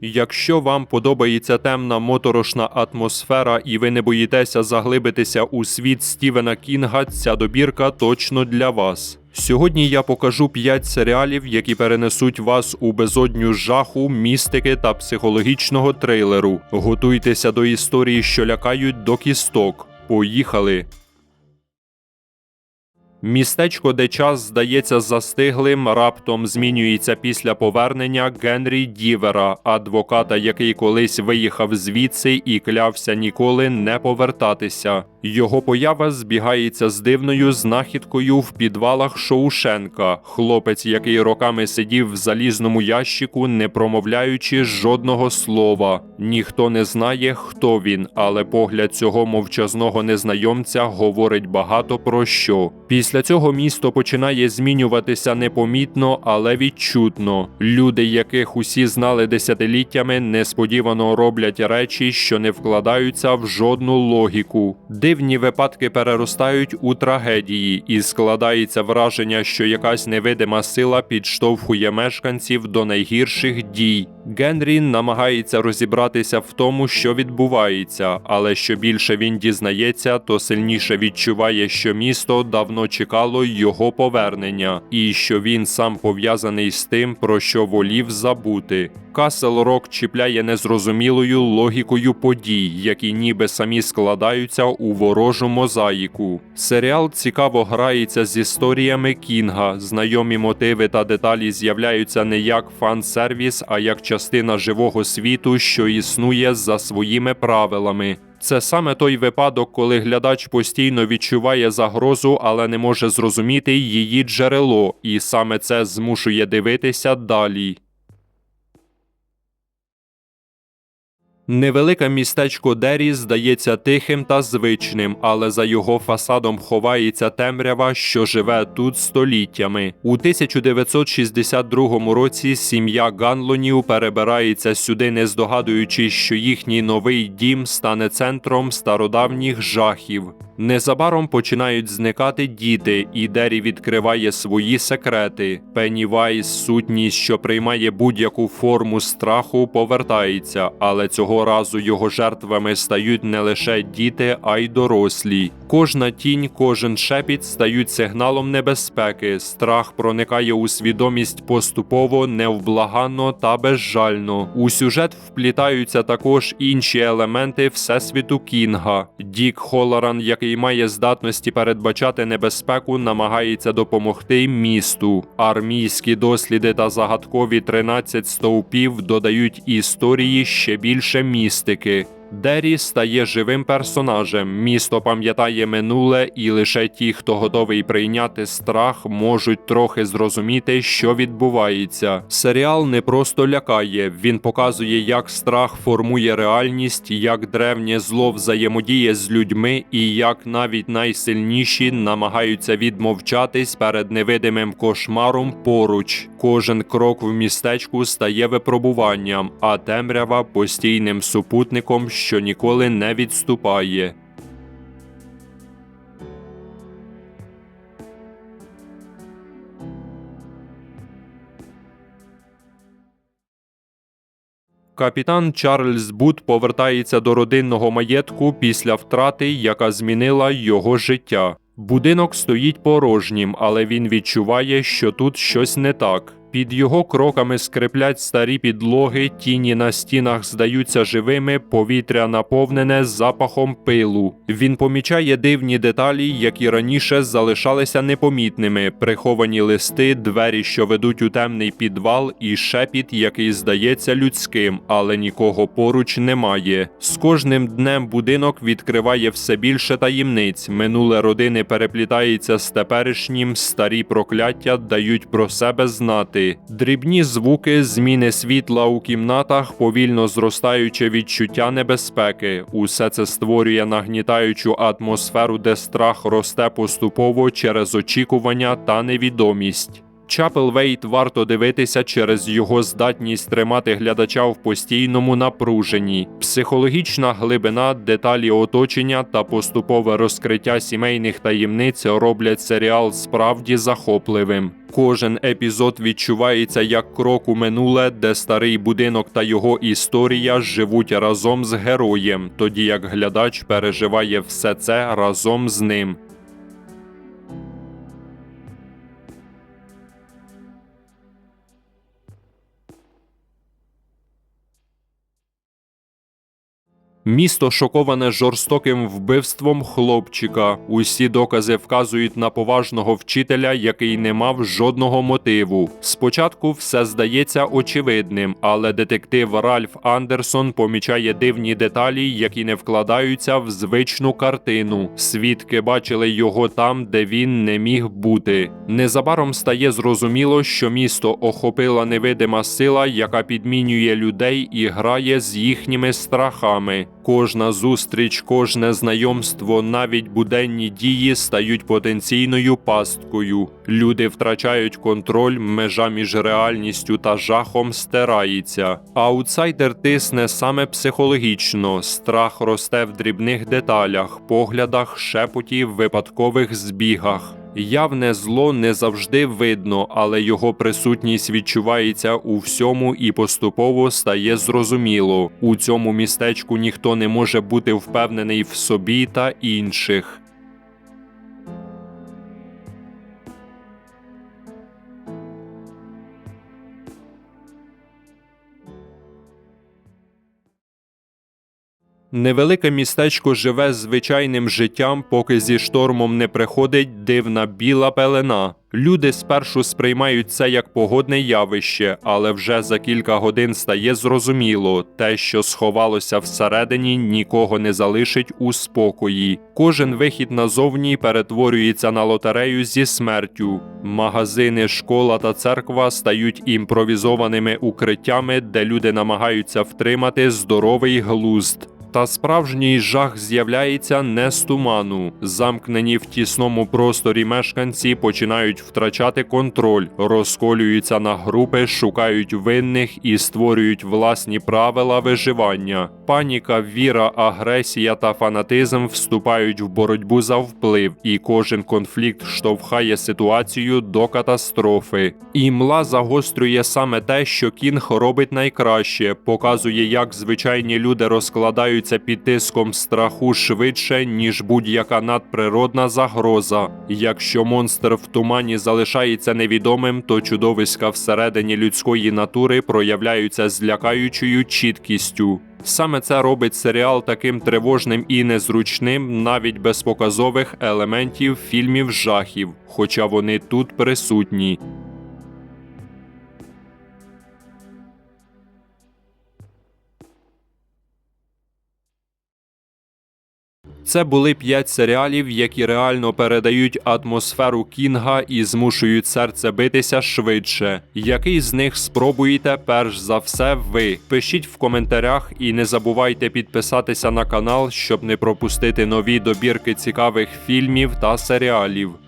Якщо вам подобається темна моторошна атмосфера і ви не боїтеся заглибитися у світ Стівена Кінга, ця добірка точно для вас. Сьогодні я покажу 5 серіалів, які перенесуть вас у безодню жаху, містики та психологічного трилеру. Готуйтеся до історії, що лякають до кісток. Поїхали! Містечко, де час здається застиглим, раптом змінюється після повернення Генрі Дівера, адвоката, який колись виїхав звідси і клявся ніколи не повертатися. Його поява збігається з дивною знахідкою в підвалах Шоушенка. Хлопець, який роками сидів в залізному ящику, не промовляючи жодного слова. Ніхто не знає, хто він, але погляд цього мовчазного незнайомця говорить багато про що. Після цього місто починає змінюватися непомітно, але відчутно. Люди, яких усі знали десятиліттями, несподівано роблять речі, що не вкладаються в жодну логіку. Дивні випадки переростають у трагедії, і складається враження, що якась невидима сила підштовхує мешканців до найгірших дій. Генрі намагається розібратися в тому, що відбувається, але що більше він дізнається, то сильніше відчуває, що місто давно чекало його повернення, і що він сам пов'язаний з тим, про що волів забути. Касл Рок чіпляє незрозумілою логікою подій, які ніби самі складаються у ворожу мозаїку. Серіал цікаво грається з історіями Кінга. Знайомі мотиви та деталі з'являються не як фан-сервіс, а як частина живого світу, що існує за своїми правилами. Це саме той випадок, коли глядач постійно відчуває загрозу, але не може зрозуміти її джерело, і саме це змушує дивитися далі. Невелике містечко Дері здається тихим та звичним, але за його фасадом ховається темрява, що живе тут століттями. У 1962 році сім'я Ганлонів перебирається сюди, не здогадуючись, що їхній новий дім стане центром стародавніх жахів. Незабаром починають зникати діти, і Дері відкриває свої секрети. Пеннівайз, сутність, що приймає будь-яку форму страху, повертається, але цього разу його жертвами стають не лише діти, а й дорослі. Кожна тінь, кожен шепіт стають сигналом небезпеки. Страх проникає у свідомість поступово, невблаганно та безжально. У сюжет вплітаються також інші елементи всесвіту Кінга. Дік Холоран, який має здатності передбачати небезпеку, намагається допомогти місту. Армійські досліди та загадкові 13 стовпів додають історії ще більше містики. Дері стає живим персонажем. Місто пам'ятає минуле, і лише ті, хто готовий прийняти страх, можуть трохи зрозуміти, що відбувається. Серіал не просто лякає, він показує, як страх формує реальність, як древнє зло взаємодіє з людьми, і як навіть найсильніші намагаються відмовчатись перед невидимим кошмаром поруч. Кожен крок в містечку стає випробуванням, а темрява постійним супутником, що ніколи не відступає. Капітан Чарльз Бут повертається до родинного маєтку після втрати, яка змінила його життя. Будинок стоїть порожнім, але він відчуває, що тут щось не так. Під його кроками скриплять старі підлоги, тіні на стінах здаються живими, повітря наповнене запахом пилу. Він помічає дивні деталі, які раніше залишалися непомітними: приховані листи, двері, що ведуть у темний підвал, і шепіт, який здається людським, але нікого поруч немає. З кожним днем будинок відкриває все більше таємниць. Минуле родини переплітається з теперішнім, старі прокляття дають про себе знати. Дрібні звуки, зміни світла у кімнатах, повільно зростаюче відчуття небезпеки. Усе це створює нагнітаючу атмосферу, де страх росте поступово через очікування та невідомість. Чапел Вейт варто дивитися через його здатність тримати глядача в постійному напруженні, психологічна глибина, деталі оточення та поступове розкриття сімейних таємниць роблять серіал справді захопливим. Кожен епізод відчувається як крок у минуле, де старий будинок та його історія живуть разом з героєм, тоді як глядач переживає все це разом з ним. Місто шоковане жорстоким вбивством хлопчика. Усі докази вказують на поважного вчителя, який не мав жодного мотиву. Спочатку все здається очевидним, але детектив Ральф Андерсон помічає дивні деталі, які не вкладаються в звичну картину. Свідки бачили його там, де він не міг бути. Незабаром стає зрозуміло, що місто охопила невидима сила, яка підмінює людей і грає з їхніми страхами. Кожна зустріч, кожне знайомство, навіть буденні дії стають потенційною пасткою. Люди втрачають контроль, межа між реальністю та жахом стирається. Аутсайдер тисне саме психологічно. Страх росте в дрібних деталях, поглядах, шепоті, випадкових збігах. Явне зло не завжди видно, але його присутність відчувається у всьому і поступово стає зрозуміло. У цьому містечку ніхто не може бути впевнений в собі та інших. Невелике містечко живе звичайним життям, поки зі штормом не приходить дивна біла пелена. Люди спершу сприймають це як погодне явище, але вже за кілька годин стає зрозуміло, те, що сховалося всередині, нікого не залишить у спокої. Кожен вихід назовні перетворюється на лотерею зі смертю. Магазини, школа та церква стають імпровізованими укриттями, де люди намагаються втримати здоровий глузд. Та справжній жах з'являється не з туману. Замкнені в тісному просторі мешканці починають втрачати контроль, розколюються на групи, шукають винних і створюють власні правила виживання. Паніка, віра, агресія та фанатизм вступають в боротьбу за вплив, і кожен конфлікт штовхає ситуацію до катастрофи. Імла загострює саме те, що Кінг робить найкраще, показує, як звичайні люди розкладаються під тиском страху швидше, ніж будь-яка надприродна загроза. Якщо монстр в тумані залишається невідомим, то чудовиська всередині людської натури проявляються з лякаючою чіткістю. Саме це робить серіал таким тривожним і незручним, навіть без показових елементів фільмів жахів, хоча вони тут присутні. Це були п'ять серіалів, які реально передають атмосферу Кінга і змушують серце битися швидше. Який з них спробуєте перш за все ви? Пишіть в коментарях і не забувайте підписатися на канал, щоб не пропустити нові добірки цікавих фільмів та серіалів.